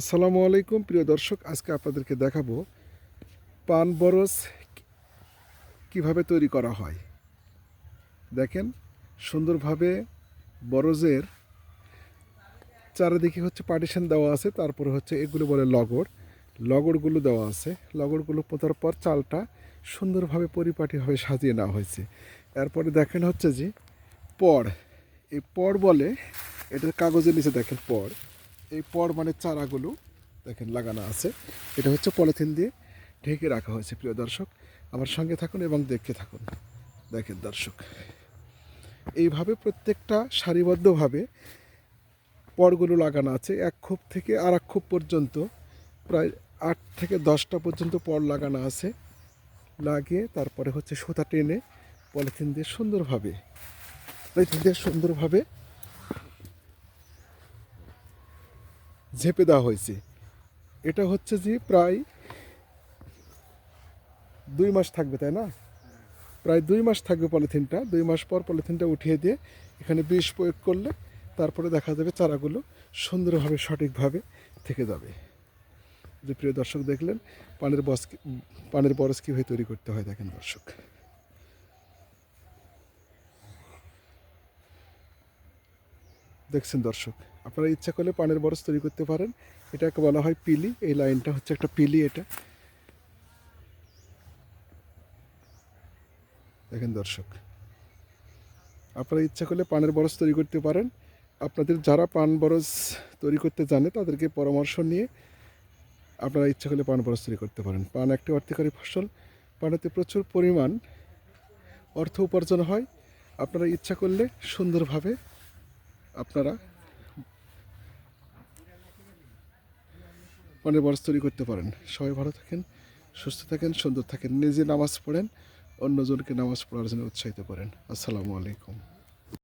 আসসালামু আলাইকুম, প্রিয় দর্শক, আজকে আপনাদেরকে দেখাবো পান বরস কীভাবে তৈরি করা হয়। দেখেন, সুন্দরভাবে বরজের চারিদিকে হচ্ছে পার্টিশন দেওয়া আছে, তারপরে হচ্ছে এগুলো বলে লগড় লগড়গুলো দেওয়া আছে। লগড়গুলো পোতার পর চালটা সুন্দরভাবে পরিপাটিভাবে সাজিয়ে নেওয়া হয়েছে। এরপরে দেখেন হচ্ছে যে, পড়। এই পড় বলে এটা কাগজের নিচে দেখেন পড়। এই পড় মানে চারাগুলো দেখেন লাগানো আছে। এটা হচ্ছে পলিথিন দিয়ে ঢেকে রাখা হয়েছে, প্রিয় দর্শক। আমার সঙ্গে থাকুন এবং দেখতে থাকুন। দেখেন দর্শক, এইভাবে প্রত্যেকটা সারিবদ্ধভাবে পড়গুলো লাগানো আছে। এক খোপ থেকে আর এক খোপ পর্যন্ত, প্রায় আট থেকে দশটা পর্যন্ত পড় লাগানো আছে। লাগিয়ে তারপরে হচ্ছে সুতা টেনে পলিথিন দিয়ে সুন্দরভাবে, পলিথিন দিয়ে সুন্দরভাবে ঝেপে দেওয়া হয়েছে। এটা হচ্ছে যে প্রায় দুই মাস থাকবে, তাই না? প্রায় দুই মাস থাকবে পলিথিনটা। দুই মাস পর পলিথিনটা উঠিয়ে দিয়ে এখানে বিষ প্রয়োগ করলে তারপরে দেখা যাবে চারাগুলো সুন্দরভাবে, সঠিকভাবে থেকে যাবে। যে প্রিয় দর্শক দেখলেন, পানের বস পানের বরস কীভাবে তৈরি করতে হয়, দেখেন দর্শক। দেখছেন দর্শক, আপনারা ইচ্ছা করলে পানের বরস তৈরি করতে পারেন। এটাকে বলা হয় পিলি, এই লাইনটা হচ্ছে একটা পিলি এটা। দেখেন দর্শক, আপনারা ইচ্ছা করলে পানের বরস তৈরি করতে পারেন। আপনাদের যারা পান বরস তৈরি করতে জানে, তাদেরকে পরামর্শ নিয়ে আপনারা ইচ্ছা করলে পান বরস তৈরি করতে পারেন। পান একটি অর্থকারী ফসল, পানেতে প্রচুর পরিমাণ অর্থ উপার্জন হয়। আপনারা ইচ্ছা করলে সুন্দরভাবে আপনারা পানের বরস তৈরি করতে পারেন। সবাই ভালো থাকেন, সুস্থ থাকেন, সুন্দর থাকেন। নিজে নামাজ পড়েন, অন্যজনকে নামাজ পড়ার জন্য উৎসাহিত করেন। আসসালামু আলাইকুম।